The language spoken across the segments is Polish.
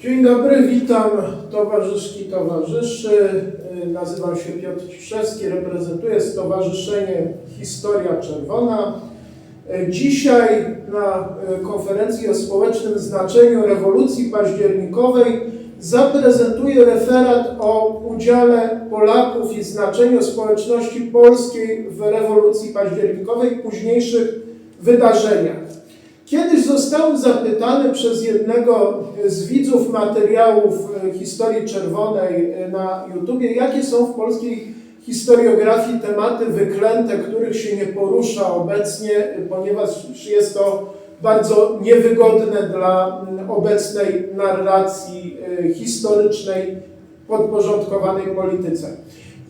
Dzień dobry, witam towarzyszki, towarzyszy. Y, Nazywam się Piotr Ciszewski, reprezentuję Stowarzyszenie Historia Czerwona. Y, Dzisiaj na y, konferencji o społecznym znaczeniu rewolucji październikowej zaprezentuję referat o udziale Polaków i znaczeniu społeczności polskiej w rewolucji październikowej późniejszych wydarzeniach. Kiedyś zostałem zapytany przez jednego z widzów materiałów e, historii czerwonej e, na YouTubie, jakie są w polskiej historiografii tematy wyklęte, których się nie porusza obecnie, ponieważ jest to bardzo niewygodne dla obecnej narracji e, historycznej podporządkowanej polityce.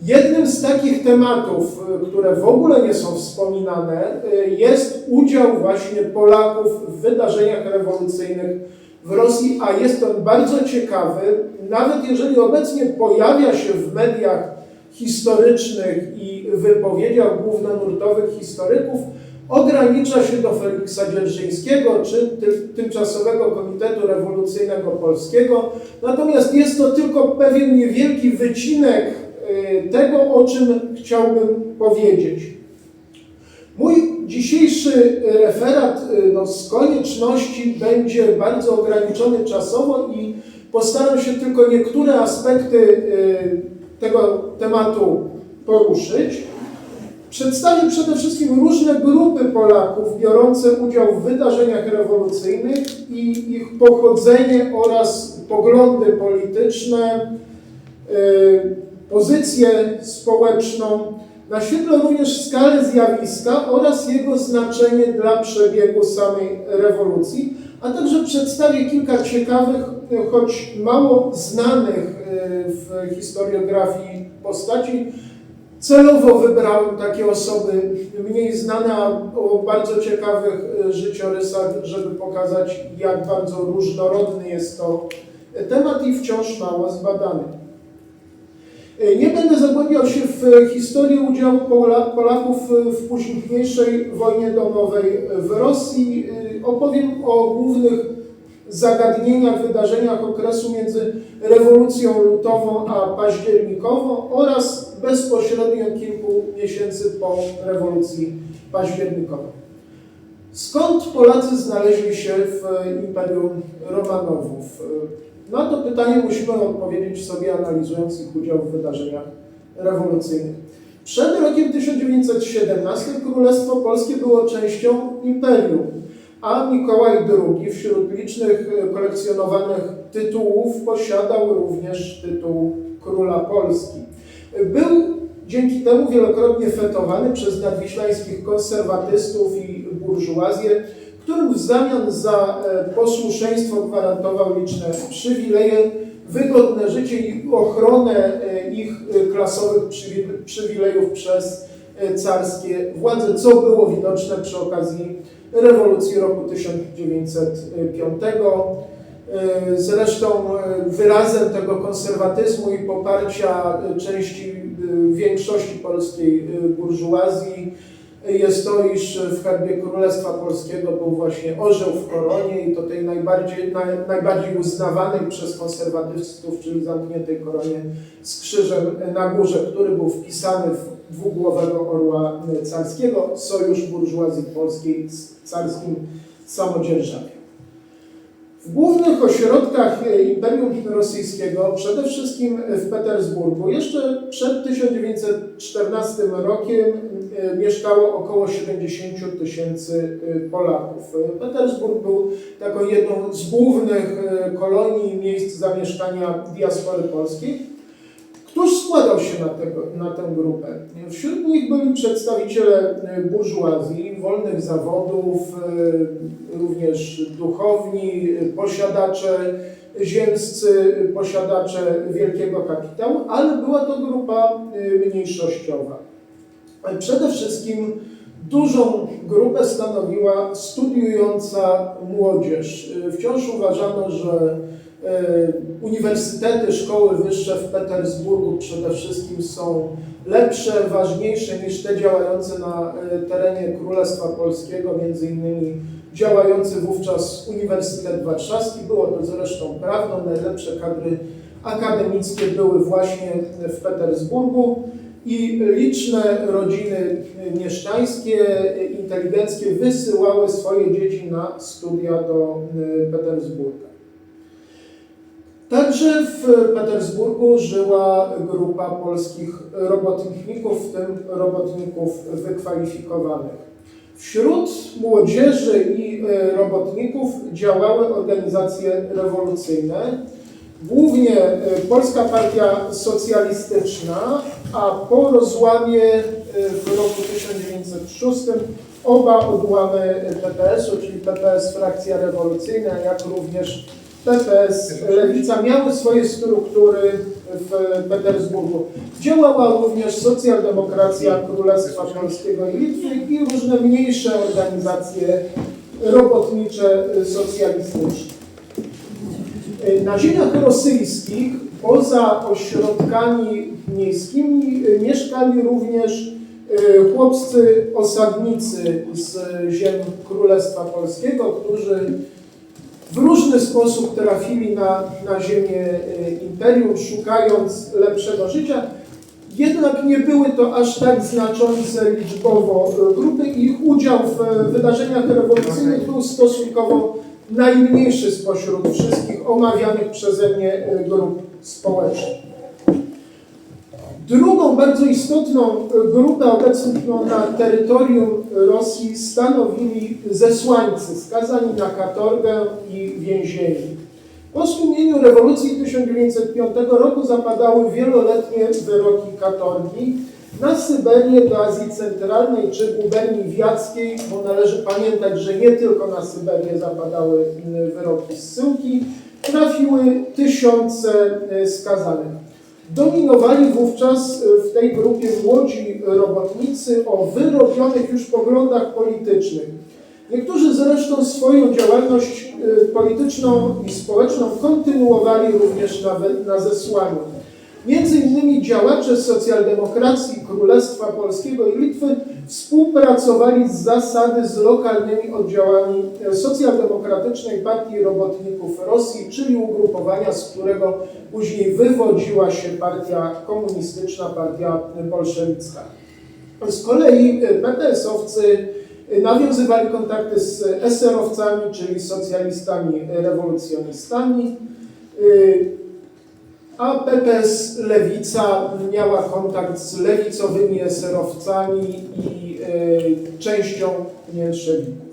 Jednym z takich tematów, y, które w ogóle nie są wspominane, y, jest udział właśnie Polaków w wydarzeniach rewolucyjnych w Rosji, a jest on bardzo ciekawy, nawet jeżeli obecnie pojawia się w mediach historycznych i wypowiedziach głównonurtowych historyków, ogranicza się do Feliksa Dzierżyńskiego czy ty, Tymczasowego Komitetu Rewolucyjnego Polskiego. Natomiast jest to tylko pewien niewielki wycinek tego, o czym chciałbym powiedzieć. Mój dzisiejszy referat y, no, z konieczności będzie bardzo ograniczony czasowo i postaram się tylko niektóre aspekty y, tego tematu poruszyć. Przedstawię przede wszystkim różne grupy Polaków biorące udział w wydarzeniach rewolucyjnych i ich pochodzenie oraz poglądy polityczne, y, pozycję społeczną. Naświetlę również skalę zjawiska oraz jego znaczenie dla przebiegu samej rewolucji, a także przedstawię kilka ciekawych, choć mało znanych y, w historiografii postaci, Celowo wybrałem takie osoby mniej znane, a o bardzo ciekawych y, życiorysach, żeby pokazać, jak bardzo różnorodny jest to temat i wciąż mało zbadany. Y, Nie będę zagłębiał się w historię udziału Pola- Polaków w późniejszej wojnie domowej w Rosji. Opowiem o głównych zagadnieniach, wydarzeniach okresu między rewolucją lutową a październikową oraz bezpośrednio kilku miesięcy po rewolucji październikowej. Skąd Polacy znaleźli się w Imperium Romanowów? Na to pytanie musimy odpowiedzieć sobie analizując ich udział w wydarzeniach rewolucyjnych. Przed rokiem 1917 Królestwo Polskie było częścią imperium, a Mikołaj II wśród licznych kolekcjonowanych tytułów posiadał również tytuł Króla Polski. Był dzięki temu wielokrotnie fetowany przez nadwiślańskich konserwatystów i burżuazję, którym w zamian za e, posłuszeństwo gwarantował liczne przywileje, wygodne życie i ochronę e, ich e, klasowych przywi- przywilejów przez carskie władze, co było widoczne przy okazji rewolucji roku 1905. E, Zresztą wyrazem tego konserwatyzmu i poparcia części, większości polskiej burżuazji jest to, iż w herbie Królestwa Polskiego był właśnie orzeł w koronie i to tej najbardziej, naj, najbardziej uznawanej przez konserwatystów, czyli zamkniętej koronie z krzyżem na górze, który był wpisany w dwugłowego orła carskiego, sojusz burżuazji polskiej z carskim samodzierżawiem. W głównych ośrodkach Imperium Rosyjskiego, przede wszystkim w Petersburgu, jeszcze przed 1914 rokiem mieszkało około 70 tysięcy e, Polaków. Petersburg był taką jedną z głównych e, kolonii miejsc zamieszkania diaspory polskiej. Któż składał się na, tego, na tę grupę? Wśród nich byli przedstawiciele e, burżuazji, wolnych zawodów, e, również duchowni, e, posiadacze ziemscy, e, posiadacze wielkiego kapitału, ale była to grupa e, mniejszościowa. Przede wszystkim dużą grupę stanowiła studiująca młodzież. E, Wciąż uważano, że E, Uniwersytety, szkoły wyższe w Petersburgu przede wszystkim są lepsze, ważniejsze niż te działające na e, terenie Królestwa Polskiego, między innymi działający wówczas Uniwersytet Warszawski. Było to zresztą prawdą, najlepsze kadry akademickie były właśnie w Petersburgu i liczne rodziny mieszczańskie, inteligenckie wysyłały swoje dzieci na studia do y, Petersburga. Także w Petersburgu żyła grupa polskich robotników, w tym robotników wykwalifikowanych. Wśród młodzieży i e, robotników działały organizacje rewolucyjne, głównie e, Polska Partia Socjalistyczna, a po rozłamie e, w roku 1906 oba odłamy PPS-u, czyli PPS frakcja rewolucyjna, jak również PPS Lewica miały swoje struktury w Petersburgu. Działała również socjaldemokracja Królestwa Polskiego i Litwy i różne mniejsze organizacje robotnicze socjalistyczne. Na ziemiach rosyjskich, poza ośrodkami miejskimi, mieszkali również e, chłopscy osadnicy z ziem Królestwa Polskiego, którzy w różny sposób trafili na, na ziemię e, imperium, szukając lepszego życia. Jednak nie były to aż tak znaczące liczbowo grupy. Ich udział w wydarzeniach rewolucyjnych był stosunkowo najmniejszy spośród wszystkich omawianych przeze mnie grup społecznych. Drugą bardzo istotną e, grupę obecną na terytorium Rosji stanowili zesłańcy skazani na katorgę i więzieni. Po stłumieniu rewolucji 1905 roku zapadały wieloletnie wyroki katorgi na Syberię, do Azji Centralnej czy guberni wiackiej, bo należy pamiętać, że nie tylko na Syberię zapadały wyroki zsyłki, trafiły tysiące e, skazanych. Dominowali wówczas e, w tej grupie młodzi robotnicy o wyrobionych już poglądach politycznych. Niektórzy zresztą swoją działalność e, polityczną i społeczną kontynuowali również na, na zesłaniu. Między innymi działacze socjaldemokracji Królestwa Polskiego i Litwy współpracowali z zasady z lokalnymi oddziałami socjaldemokratycznej Partii Robotników Rosji, czyli ugrupowania, z którego później wywodziła się partia komunistyczna, partia bolszewicka. Z kolei PPS-owcy e, nawiązywali kontakty z eserowcami, czyli socjalistami rewolucjonistami, a PPS Lewica miała kontakt z lewicowymi eserowcami i e, częścią mniejszewików.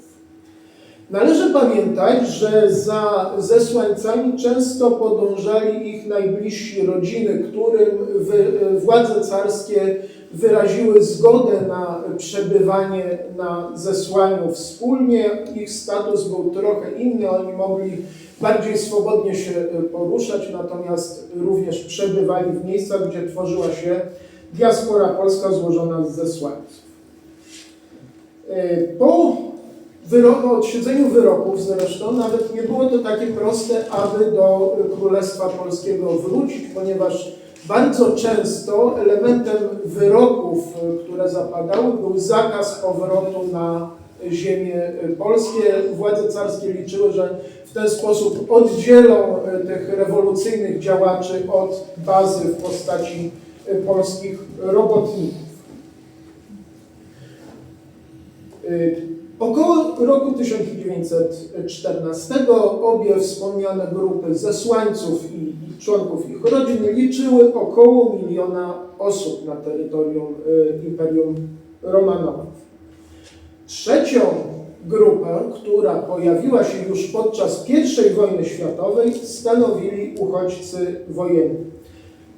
Należy pamiętać, że za zesłańcami często podążali ich najbliżsi rodziny, którym wy, władze carskie wyraziły zgodę na przebywanie na zesłaniu wspólnie. Ich status był trochę inny, oni mogli bardziej swobodnie się poruszać, natomiast również przebywali w miejscach, gdzie tworzyła się diaspora polska złożona z zesłańców. E, Po wyroku, odsiedzeniu wyroków zresztą nawet nie było to takie proste, aby do Królestwa Polskiego wrócić, ponieważ bardzo często elementem wyroków, e, które zapadały, był zakaz powrotu na ziemię polskie. Władze carskie liczyły, że w ten sposób oddzielą e, tych rewolucyjnych działaczy od bazy w postaci e, polskich robotników. Y, Około roku 1914 obie wspomniane grupy zesłańców i członków ich rodzin liczyły około miliona osób na terytorium y, Imperium Romanowów. Trzecią grupę, która pojawiła się już podczas I wojny światowej, stanowili uchodźcy wojenni.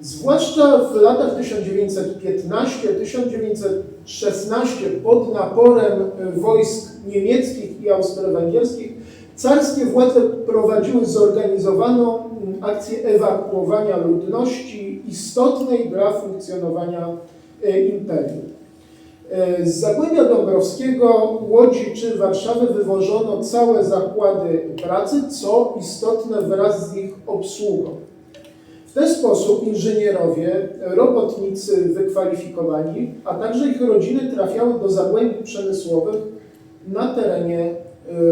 Zwłaszcza w latach 1915-1916 pod naporem y, wojsk niemieckich i austro-węgierskich carskie władze prowadziły zorganizowaną akcję ewakuowania ludności istotnej dla funkcjonowania y, imperium. Y, Z Zagłębia Dąbrowskiego, Łodzi czy Warszawy wywożono całe zakłady pracy, co istotne wraz z ich obsługą. W ten sposób inżynierowie, robotnicy wykwalifikowani, a także ich rodziny trafiały do zagłębi przemysłowych na terenie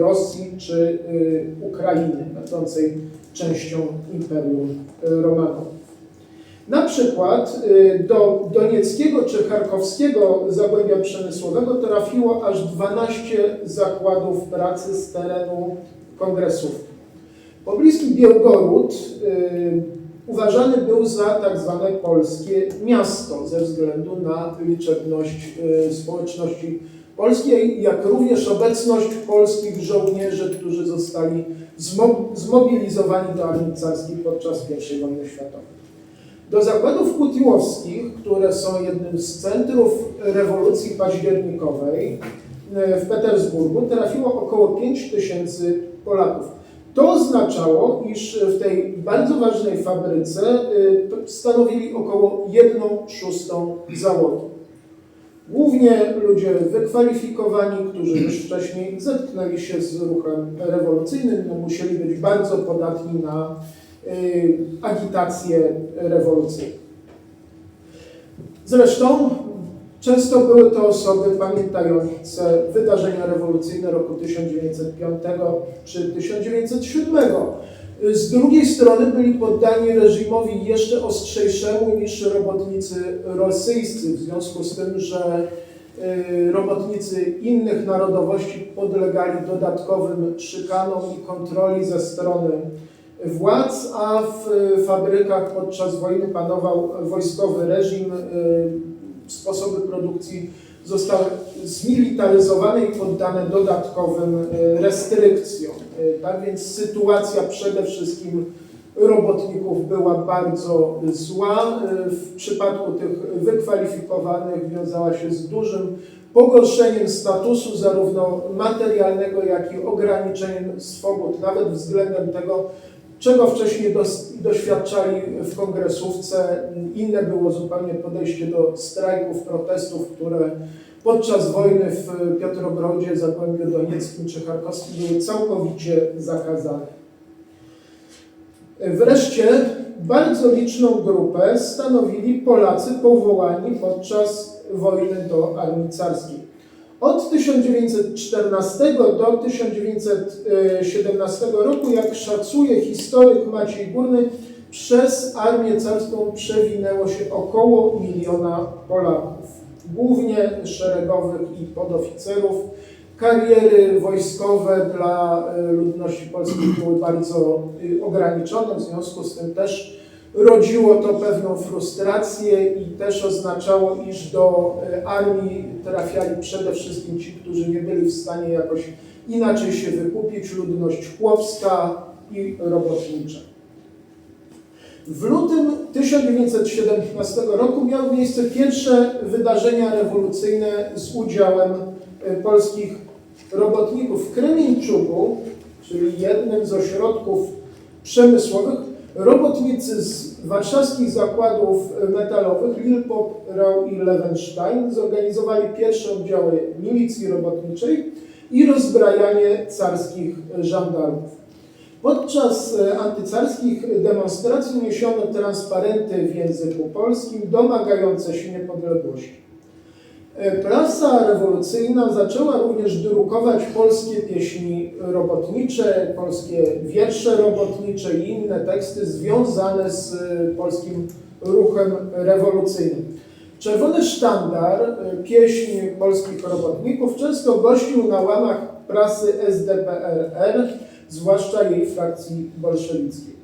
Rosji czy y, Ukrainy, będącej częścią Imperium y, Romanów. Na przykład y, do Donieckiego czy Charkowskiego Zagłębia Przemysłowego trafiło aż 12 zakładów pracy z terenu kongresów. Pobliski Białgorod y, uważany był za tak zwane polskie miasto ze względu na liczebność y, społeczności polskiej, jak również obecność polskich żołnierzy, którzy zostali zmo- zmobilizowani do armii carskiej podczas I wojny światowej. Do zakładów kutiłowskich, które są jednym z centrów rewolucji październikowej e, w Petersburgu, trafiło około 5 tysięcy Polaków. To oznaczało, iż w tej bardzo ważnej fabryce y, stanowili około 1 szóstą załogi. Głównie ludzie wykwalifikowani, którzy już wcześniej zetknęli się z ruchem rewolucyjnym, no musieli być bardzo podatni na y, agitację rewolucyjną. Zresztą często były to osoby pamiętające wydarzenia rewolucyjne roku 1905 czy 1907. Z drugiej strony byli poddani reżimowi jeszcze ostrzejszemu niż robotnicy rosyjscy, w związku z tym, że y, robotnicy innych narodowości podlegali dodatkowym szykanom i kontroli ze strony władz, a w fabrykach podczas wojny panował wojskowy reżim. y, Sposoby produkcji zostały zmilitaryzowane i poddane dodatkowym y, restrykcjom. Y, Tak więc sytuacja przede wszystkim robotników była bardzo zła. Y, W przypadku tych wykwalifikowanych wiązała się z dużym pogorszeniem statusu zarówno materialnego, jak i ograniczeniem swobód, nawet względem tego, czego wcześniej doświadczali w kongresówce. Inne było zupełnie podejście do strajków, protestów, które podczas wojny w Piotrogrodzie, Zagłębiu Donieckim czy Charkowskim były całkowicie zakazane. Wreszcie bardzo liczną grupę stanowili Polacy powołani podczas wojny do armii carskiej. Od 1914 do 1917 roku, jak szacuje historyk Maciej Górny, przez armię carską przewinęło się około miliona Polaków, głównie szeregowych i podoficerów. Kariery wojskowe dla y, ludności polskiej były bardzo y, ograniczone, w związku z tym też rodziło to pewną frustrację i też oznaczało, iż do y, armii trafiali przede wszystkim ci, którzy nie byli w stanie jakoś inaczej się wykupić, ludność chłopska i robotnicza. W lutym 1917 roku miały miejsce pierwsze wydarzenia rewolucyjne z udziałem y, polskich robotników w Kremińczugu, czyli jednym z ośrodków przemysłowych, robotnicy z warszawskich zakładów metalowych Lilpop, Rau i Lewenstein zorganizowali pierwsze oddziały milicji robotniczej i rozbrajanie carskich żandarmów. Podczas e, antycarskich demonstracji niesiono transparenty w języku polskim domagające się niepodległości. E, Prasa rewolucyjna zaczęła również drukować polskie pieśni robotnicze, polskie wiersze robotnicze i inne teksty związane z e, polskim ruchem rewolucyjnym. Czerwony sztandar, e, pieśń polskich robotników, często gościł na łamach prasy SDPRR, zwłaszcza jej frakcji bolszewickiej.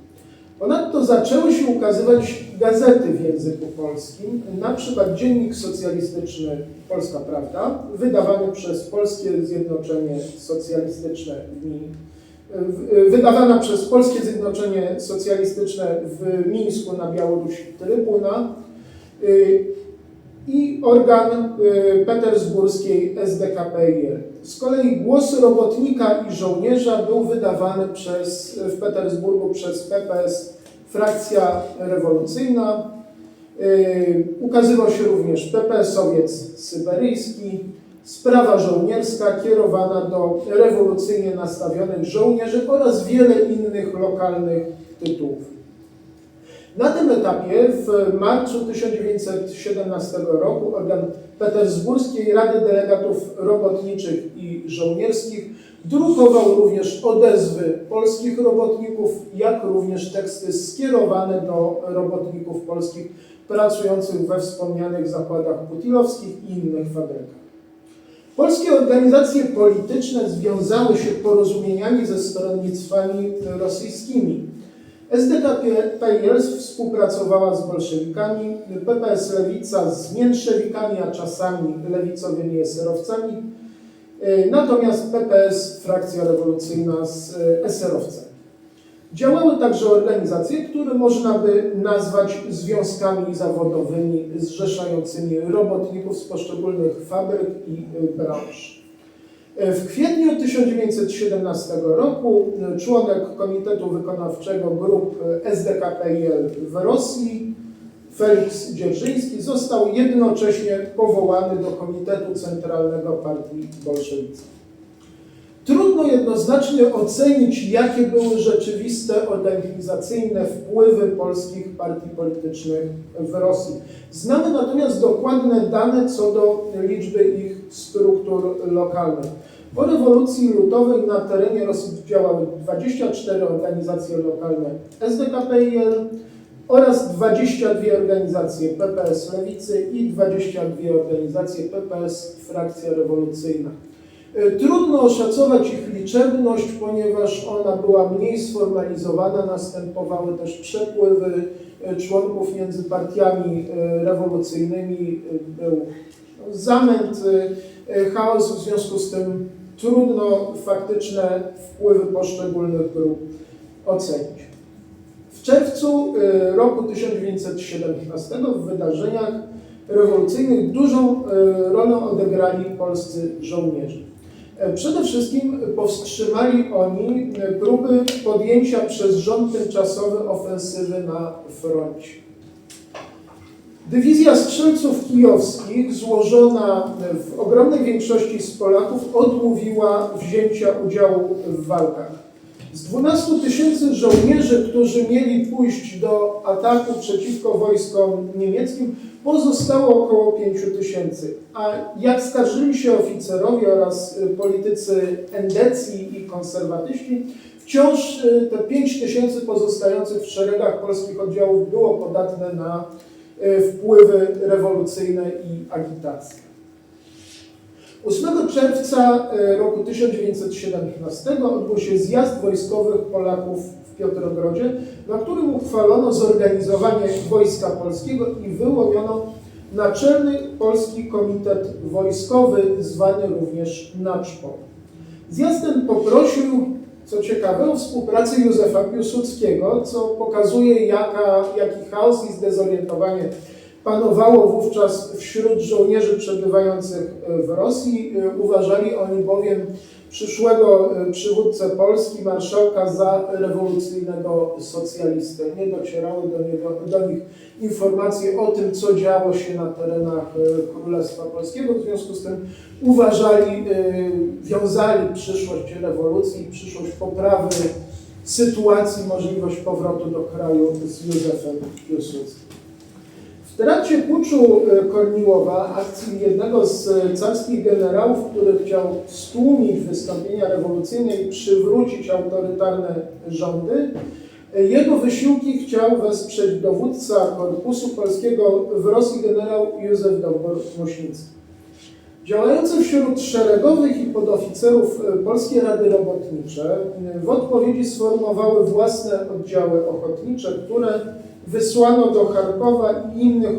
Ponadto zaczęły się ukazywać gazety w języku polskim, na przykład Dziennik Socjalistyczny Polska Prawda, wydawany przez Polskie Zjednoczenie Socjalistyczne wydawana przez Polskie Zjednoczenie Socjalistyczne w Mińsku na Białorusi Trybuna y, i organ y, petersburskiej SDKPIR. Z kolei głos robotnika i żołnierza był wydawany przez, w Petersburgu przez PPS Frakcja Rewolucyjna. Y, Ukazywał się również PPS-owiec syberyjski, sprawa żołnierska kierowana do rewolucyjnie nastawionych żołnierzy oraz wiele innych lokalnych tytułów. Na tym etapie w marcu 1917 roku organ Petersburskiej Rady Delegatów Robotniczych i Żołnierskich Drukował również odezwy polskich robotników, jak również teksty skierowane do robotników polskich pracujących we wspomnianych zakładach putilowskich i innych fabrykach. Polskie organizacje polityczne związały się porozumieniami ze stronnictwami rosyjskimi. SDKPL współpracowała z bolszewikami, PPS Lewica z mięszewikami, a czasami lewicowymi eserowcami, e, natomiast PPS, frakcja rewolucyjna z e, eserowcami. Działały także organizacje, które można by nazwać związkami zawodowymi zrzeszającymi robotników z poszczególnych fabryk i branż. E, W kwietniu 1917 roku y, członek Komitetu Wykonawczego Grup y, SDKPL w Rosji, Felix Dzierżyński, został jednocześnie powołany do Komitetu Centralnego Partii Bolszewickiej. Trudno jednoznacznie ocenić, jakie były rzeczywiste organizacyjne wpływy polskich partii politycznych w Rosji. Znamy natomiast dokładne dane co do liczby ich struktur lokalnych. Po rewolucji ludowej na terenie Rosji działały 24 organizacje lokalne SDKPIL oraz 22 organizacje PPS Lewicy i 22 organizacje PPS Frakcja Rewolucyjna. E, Trudno oszacować ich liczebność, ponieważ ona była mniej sformalizowana, następowały też przepływy e, członków między partiami e, rewolucyjnymi, był zamęt, e, chaos, w związku z tym trudno faktyczne wpływy poszczególnych grup ocenić. W czerwcu e, roku 1917 w wydarzeniach rewolucyjnych dużą rolę odegrali polscy żołnierze. E, Przede wszystkim powstrzymali oni próby podjęcia przez rząd tymczasowy ofensywy na froncie. Dywizja strzelców kijowskich, złożona w ogromnej większości z Polaków, odmówiła wzięcia udziału w walkach. Z 12 tysięcy żołnierzy, którzy mieli pójść do ataku przeciwko wojskom niemieckim, pozostało około 5 tysięcy. A jak skarżyli się oficerowie oraz y, politycy endecji i konserwatyści, wciąż y, te 5 tysięcy pozostających w szeregach polskich oddziałów było podatne na wpływy rewolucyjne i agitację. 8 czerwca e, roku 1917 odbył się zjazd wojskowych Polaków w Piotrogrodzie, na którym uchwalono zorganizowanie Wojska Polskiego i wyłoniono Naczelny Polski Komitet Wojskowy, zwany również NACZPO. Zjazd ten poprosił, co ciekawe, o współpracę Józefa Piłsudskiego, co pokazuje, jaka, jaki chaos i zdezorientowanie panowało wówczas wśród żołnierzy przebywających w Rosji. Uważali oni bowiem przyszłego e, przywódcę Polski, marszałka za rewolucyjnego socjalistę. Nie docierały do, niego, do nich informacje o tym, co działo się na terenach e, Królestwa Polskiego. W związku z tym uważali, e, wiązali przyszłość rewolucji, przyszłość poprawy sytuacji, możliwość powrotu do kraju z Józefem Piłsudskim. Trakcie puczu e, Korniłowa, akcji jednego z e, carskich generałów, który chciał stłumić wystąpienia rewolucyjne i przywrócić autorytarne rządy, e, jego wysiłki chciał wesprzeć dowódca Korpusu Polskiego w Rosji generał Józef Dowbor-Muśnicki. Działające wśród szeregowych i podoficerów Polskie Rady Robotnicze w odpowiedzi sformowały własne oddziały ochotnicze, które wysłano do Charkowa i innych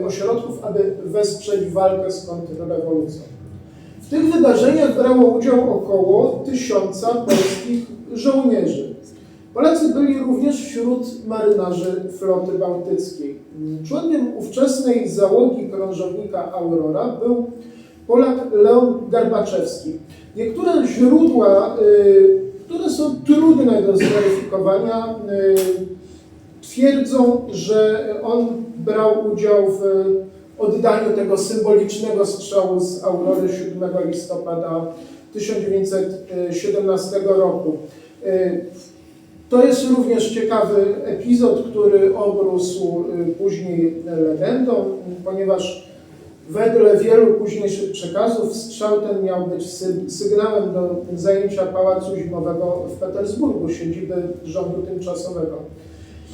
e, ośrodków, aby wesprzeć walkę z kontrrewolucją. W tych wydarzeniach brało udział około tysiąca polskich żołnierzy. Polacy byli również wśród marynarzy floty bałtyckiej. Członkiem ówczesnej załogi krążownika Aurora był Polak Leon Garbaczewski. Niektóre źródła, y, które są trudne do zweryfikowania, y, twierdzą, że on brał udział w oddaniu tego symbolicznego strzału z Aurory 7 listopada 1917 roku. Y, To jest również ciekawy epizod, który obrósł y, później legendą, ponieważ Wedle wielu późniejszych przekazów strzał ten miał być sy sygnałem do zajęcia Pałacu Zimowego w Petersburgu, siedziby rządu tymczasowego.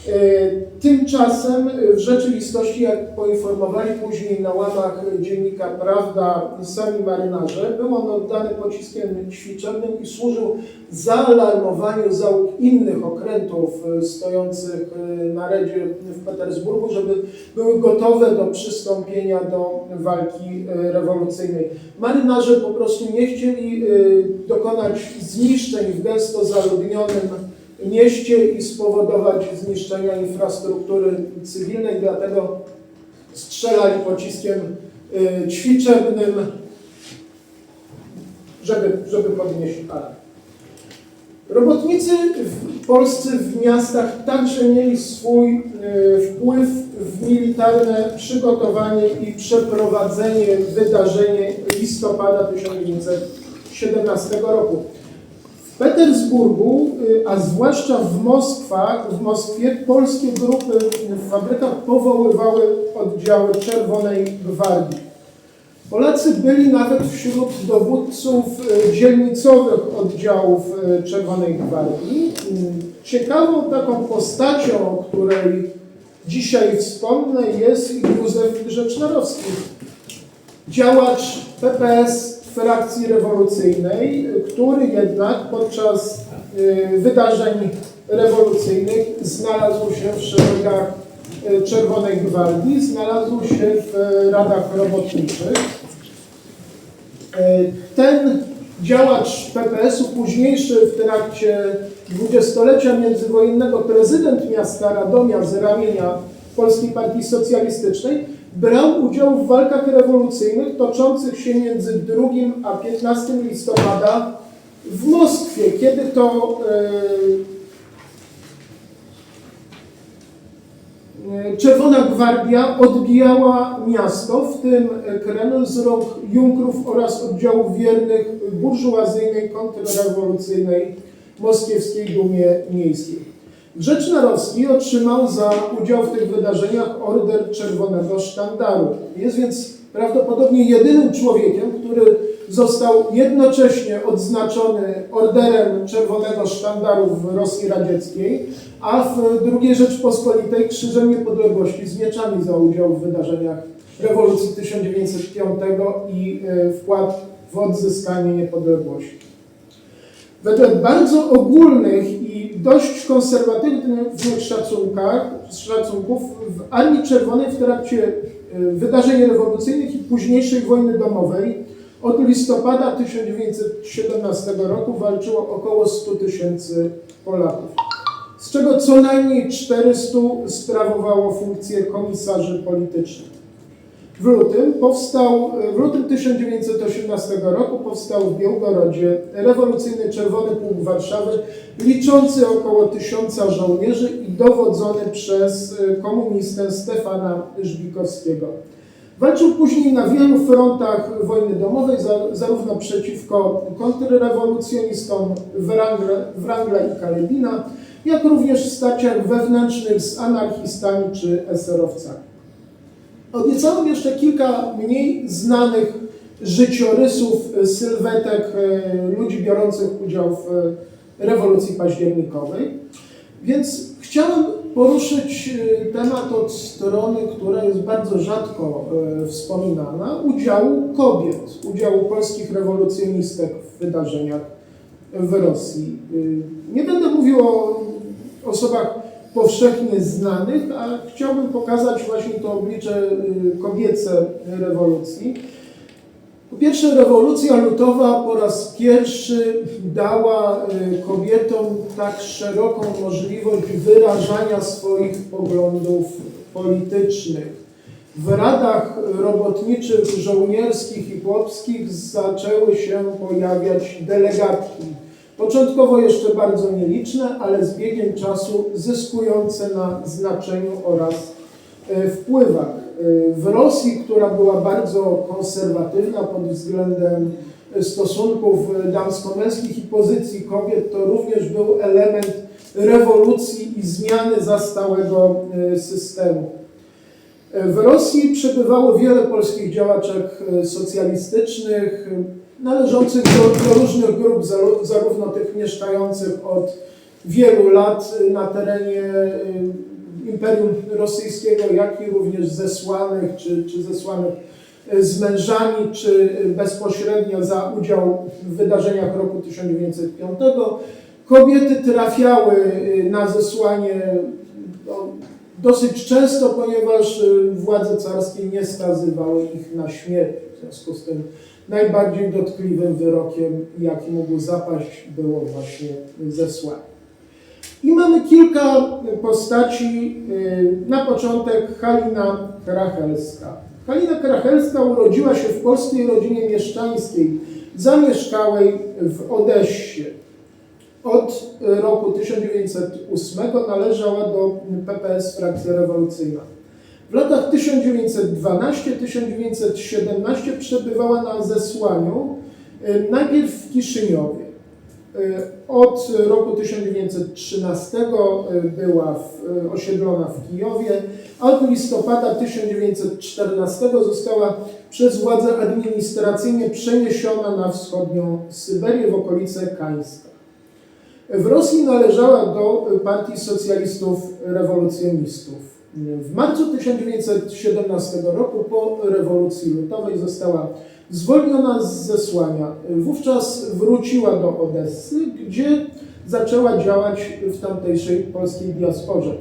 E, Tymczasem w rzeczywistości, jak poinformowali później na łamach dziennika Prawda sami marynarze, był on oddany pociskiem ćwiczebnym i służył zaalarmowaniu załóg innych okrętów e, stojących e, na redzie w Petersburgu, żeby były gotowe do przystąpienia do walki rewolucyjnej. Marynarze po prostu nie chcieli dokonać zniszczeń w gęsto zaludnionym mieście i spowodować zniszczenia infrastruktury cywilnej, dlatego strzelali pociskiem y, ćwiczebnym, żeby, żeby podnieść alarm. Robotnicy w Polsce w miastach także mieli swój y, wpływ w militarne przygotowanie i przeprowadzenie wydarzenia listopada 1917 roku. W Petersburgu, y, a zwłaszcza w, Moskwa, w Moskwie, polskie grupy w fabrykach powoływały oddziały Czerwonej Gwardii. Polacy byli nawet wśród dowódców y, dzielnicowych oddziałów y, Czerwonej Gwardii. Y, Ciekawą taką postacią, o której dzisiaj wspomnę, jest Józef Rzecznorowski, działacz PPS frakcji rewolucyjnej, który jednak podczas y, wydarzeń rewolucyjnych znalazł się w szeregach y, Czerwonej Gwardii, znalazł się w radach robotniczych. Y, Ten działacz PPS-u, późniejszy w trakcie dwudziestolecia międzywojennego prezydent miasta Radomia z ramienia Polskiej Partii Socjalistycznej, brał udział w walkach rewolucyjnych toczących się między 2 a 15 listopada w Moskwie, kiedy to e, e, Czerwona Gwardia odbijała miasto, w tym Kreml z rąk Junkrów oraz oddziałów wiernych burżuazyjnej kontrrewolucyjnej moskiewskiej Dumie Miejskiej. Rzecznorowski otrzymał za udział w tych wydarzeniach Order Czerwonego Sztandaru. Jest więc prawdopodobnie jedynym człowiekiem, który został jednocześnie odznaczony Orderem Czerwonego Sztandaru w Rosji Radzieckiej, a w II Rzeczpospolitej Krzyżem Niepodległości z mieczami za udział w wydarzeniach rewolucji 1905 i e, wkład w odzyskanie niepodległości. Wedle bardzo ogólnych i dość konserwatywnych szacunkach, szacunków w Armii Czerwonej w trakcie e, wydarzeń rewolucyjnych i późniejszej wojny domowej od listopada 1917 roku walczyło około 100 tysięcy Polaków, z czego co najmniej 400 sprawowało funkcje komisarzy politycznych. W lutym powstał, w lutym 1918 roku powstał w Białgorodzie rewolucyjny Czerwony Pułk Warszawy, liczący około tysiąca żołnierzy i dowodzony przez e, komunistę Stefana Żbikowskiego. Walczył później na wielu frontach wojny domowej, za- zarówno przeciwko kontrrewolucjonistom Wrangla, i Kalebina, jak również w starciach wewnętrznych z anarchistami czy eserowcami. Obiecałem jeszcze kilka mniej znanych życiorysów, e, sylwetek e, ludzi biorących udział w e, rewolucji październikowej. Więc chciałem poruszyć temat od strony, która jest bardzo rzadko wspominana, udziału kobiet, udziału polskich rewolucjonistek w wydarzeniach w Rosji. Nie będę mówił o osobach powszechnie znanych, a chciałbym pokazać właśnie to oblicze y, kobiece rewolucji. Po pierwsze, rewolucja lutowa po raz pierwszy dała y, kobietom tak szeroką możliwość wyrażania swoich poglądów politycznych. W radach robotniczych, żołnierskich i chłopskich zaczęły się pojawiać delegatki. Początkowo jeszcze bardzo nieliczne, ale z biegiem czasu zyskujące na znaczeniu oraz e, wpływach. E, W Rosji, która była bardzo konserwatywna pod względem stosunków e, damsko-męskich i pozycji kobiet, to również był element rewolucji i zmiany zastałego systemu. W Rosji przebywało wiele polskich działaczek socjalistycznych, należących do, do różnych grup, zarówno tych mieszkających od wielu lat e, na terenie e, Imperium Rosyjskiego, jak i również zesłanych, czy, czy zesłanych e, z mężami, czy bezpośrednio za udział w wydarzeniach roku 1905. Kobiety trafiały na zesłanie no, dosyć często, ponieważ y, władze carskie nie skazywały ich na śmierć. W związku z tym najbardziej dotkliwym wyrokiem, jaki mógł zapaść, było właśnie zesłanie. I mamy kilka postaci. Y, Na początek Halina Krachelska. Halina Krachelska urodziła się w polskiej rodzinie mieszczańskiej, zamieszkałej w Odessie. Od roku 1908 należała do PPS Frakcja Rewolucyjna. W latach 1912-1917 przebywała na zesłaniu, y, najpierw w Kiszyniowie. Y, Od roku 1913 y, była w, osiedlona w Kijowie, a od listopada 1914 została przez władze administracyjnie przeniesiona na wschodnią Syberię w okolice Kańska. W Rosji należała do Partii Socjalistów Rewolucjonistów. W marcu 1917 roku po rewolucji lutowej została zwolniona z zesłania. Wówczas wróciła do Odessy, gdzie zaczęła działać w tamtejszej polskiej diasporze.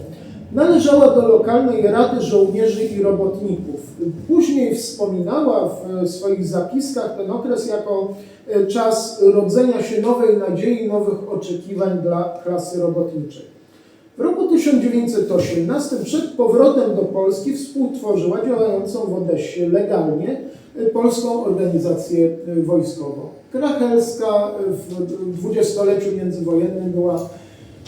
Należała do lokalnej Rady Żołnierzy i Robotników. Później wspominała w swoich zapiskach ten okres jako e, czas rodzenia się nowej nadziei, nowych oczekiwań dla klasy robotniczej. W roku 1918 przed powrotem do Polski współtworzyła działającą w Odessie legalnie e, Polską Organizację e, Wojskową. Krachelska w dwudziestoleciu międzywojennym była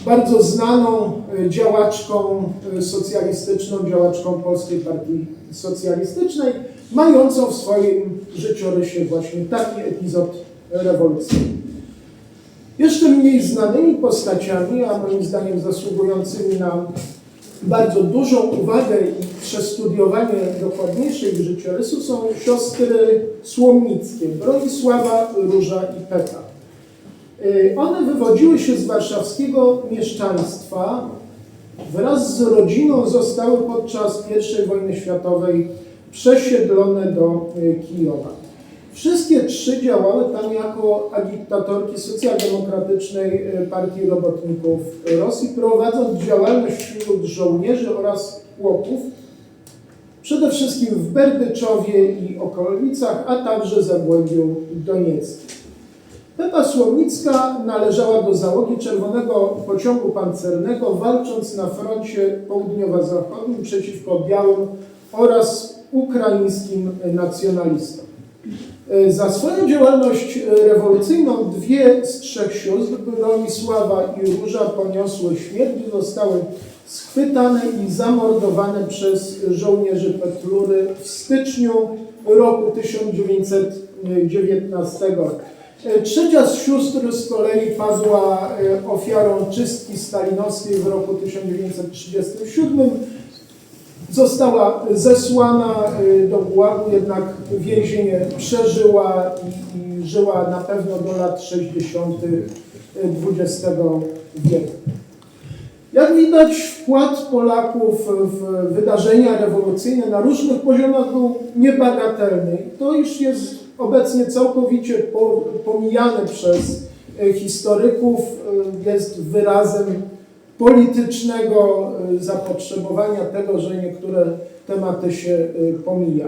bardzo znaną działaczką socjalistyczną, działaczką Polskiej Partii Socjalistycznej, mającą w swoim życiorysie właśnie taki epizod rewolucyjny. Jeszcze mniej znanymi postaciami, a moim zdaniem zasługującymi na bardzo dużą uwagę i przestudiowanie dokładniejszych życiorysu są siostry Słomnickie, Bronisława, Róża i Peta. Y, One wywodziły się z warszawskiego mieszczaństwa. Wraz z rodziną zostały podczas I wojny światowej przesiedlone do y, Kijowa. Wszystkie trzy działały tam jako agitatorki socjaldemokratycznej y, Partii Robotników Rosji, prowadząc działalność wśród żołnierzy oraz chłopów, przede wszystkim w Berdyczowie i okolicach, a także Zagłębiu Donieckim. Pepa Słomnicka należała do załogi Czerwonego Pociągu Pancernego, walcząc na froncie południowo-zachodnim przeciwko białym oraz ukraińskim nacjonalistom. Za swoją działalność rewolucyjną dwie z trzech sióstr, Bronisława i Róża, poniosły śmierć, zostały schwytane i zamordowane przez żołnierzy Petlury w styczniu roku 1919. Trzecia z sióstr z kolei padła e, ofiarą czystki stalinowskiej w roku 1937. Została zesłana e, do Gułagu, jednak więzienie przeżyła i, i żyła na pewno do lat 60. XX wieku. Jak widać, wkład Polaków w wydarzenia rewolucyjne na różnych poziomach był niebagatelny. To już jest obecnie całkowicie po- pomijane przez e, historyków, jest wyrazem politycznego e, zapotrzebowania tego, że niektóre tematy się e, pomija.